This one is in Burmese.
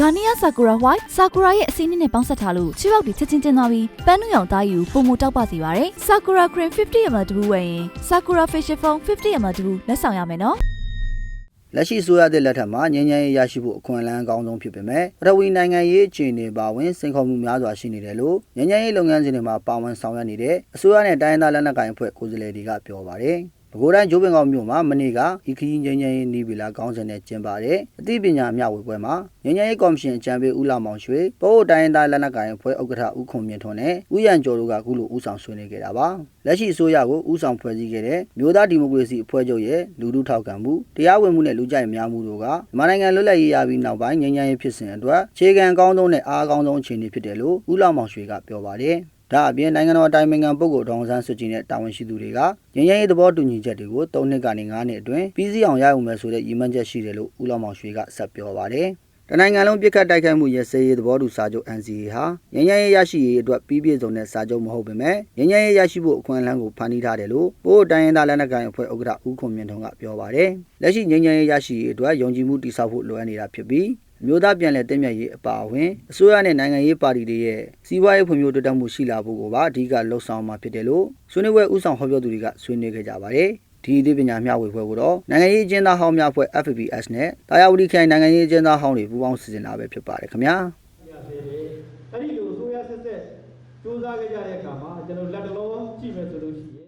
ဂါနီယာဆာကူရာဝိုက်ဆာကူရာရဲ့အစင်းနစ်နဲ့ပေါင်းဆက်ထားလို့ချီပေါက်တွေချက်ချင်းချင်းသွားပြီးပန်းနုရောင်သားယူပုံမတောက်ပစီပါတယ်ဆာကူရာခရင်50 ml တဘူးဝယ်ရင်ဆာကူရာ facial foam 50 ml တဘူးလက်ဆောင်ရမယ်နော်လက်ရှိဆိုရတဲ့လက်ထက်မှာငြိမ်းချမ်းရေးရရှိဖို့အခွင့်အလမ်းအကောင်းဆုံးဖြစ်ပေမဲ့ပထဝီနိုင်ငံရေးအခြေအနေပါဝင်စိန်ခေါ်မှုများစွာရှိနေတယ်လို့ငြိမ်းချမ်းရေးလုပ်ငန်းစဉ်တွေမှာပါဝင်ဆောင်ရွက်နေတဲ့အစိုးရနဲ့တိုင်းရင်းသားလက်နက်ကိုင်အဖွဲ့ကိုယ်စားလှယ်တွေကပြောပါတယ်။ ပဲခူးတိုင်းဂျိုးပင်ကောင်မြို့မှာမနေ့ကဤခရီးငြိမ်းချမ်းရေးနီးပီလာခေါင်းစဉ်နဲ့ကျင်းပတဲ့အသိပညာမျှဝေပွဲမှာငြိမ်းချမ်းရေးကော်မရှင်အကြံပေးဦးလာမောင်ရွှေပို့တိုင်းရင်းသားလက်နက်ကိုင်အဖွဲ့ဥက္ကဋ္ဌဦးခွန်မြင့်ထွန်းနဲ့ဦးရန်ကျော်တို့ကအခုလိုဦးဆောင်ဆွေးနွေးခဲ့တာပါ။လက်ရှိအစိုးရကိုဦးဆောင်ဖွဲ့စည်းခဲ့တဲ့မြို့သားဒီမိုကရေစီအဖွဲ့ချုပ်ရဲ့လူထုထောက်ခံမှုတရားဝင်မှုနဲ့လူကြိုက်များမှုတို့ကမြန်မာနိုင်ငံလွတ်လပ်ရေးရပြီးနောက်ပိုင်းငြိမ်းချမ်းရေးဖြစ်စဉ်အတွက်ခြေခံအကောင်းဆုံးနဲ့အားအကောင်းဆုံးအခြေအနေဖြစ်တယ်လို့ဦးလာမောင်ရွှေကပြောပါတယ်။ ဒါအပြင်နိုင်ငံတော်အတိုင်ပင်ခံပုဂ္ဂိုလ်ဒေါအောင်ဆန်းစုကြည်နဲ့တာဝန်ရှိသူတွေကငြိမ်းချမ်းရေးသဘောတူညီချက်တွေကို၃နှစ်ကနေ၅နှစ်အတွင်းပြီးစီးအောင်ရယူမယ်ဆိုတဲ့ရည်မှန်းချက်ရှိတယ်လို့ဦးလောင်မောင်ရွှေကဆက်ပြောပါတယ်။တနိုင်ငံလုံးပြစ်ခတ်တိုက်ခိုက်မှုရစရေးသဘောတူစာချုပ် NCA ဟာငြိမ်းချမ်းရေးရရှိရေးအတွက်ပြီးပြည့်စုံတဲ့စာချုပ်မဟုတ်ပေမဲ့ငြိမ်းချမ်းရေးရရှိဖို့အခွင့်အလမ်းကိုဖန်တီးထားတယ်လို့ပို့တိုင်းရင်းသားလက်နက်ကိုင်အဖွဲ့ဥက္ကဋ္ဌဦးခွန်မြင့်ထွန်းကပြောပါတယ်။လက်ရှိငြိမ်းချမ်းရေးရရှိရေးအတွက်ယုံကြည်မှုတည်ဆောက်ဖို့လိုအပ်နေတာဖြစ်ပြီးအ မျိုးသားပြန်လည်တည်မြဲရေးအပါအဝင်အစိုးရနဲ့နိုင်ငံရေးပါတီတွေရဲ့စီးပွားရေးဖွံ့ဖြိုးတိုးတက်မှုရှိလာဖို့ကိုပါအဓိကလှုံ့ဆော်မှာဖြစ်တယ်လို့ဆွေးနွေးပွဲဥဆောင်ဟောပြောသူတွေကဆွေးနွေးခဲ့ကြပါတယ်။ဒီအသိပညာမျှဝေပွဲကိုတော့နိုင်ငံရေးအကျဉ်းသားဟောင်းများအဖွဲ့ FPS နဲ့တာယာဝတီခိုင်နိုင်ငံရေးအကျဉ်းသားဟောင်းတွေပူးပေါင်းစီစဉ်တာပဲဖြစ်ပါတယ်ခင်ဗျာရသေးတယ်အဲ့ဒီလိုအစိုးရဆက်ဆက်စူးစမ်းခဲ့ကြတဲ့အခါမှာ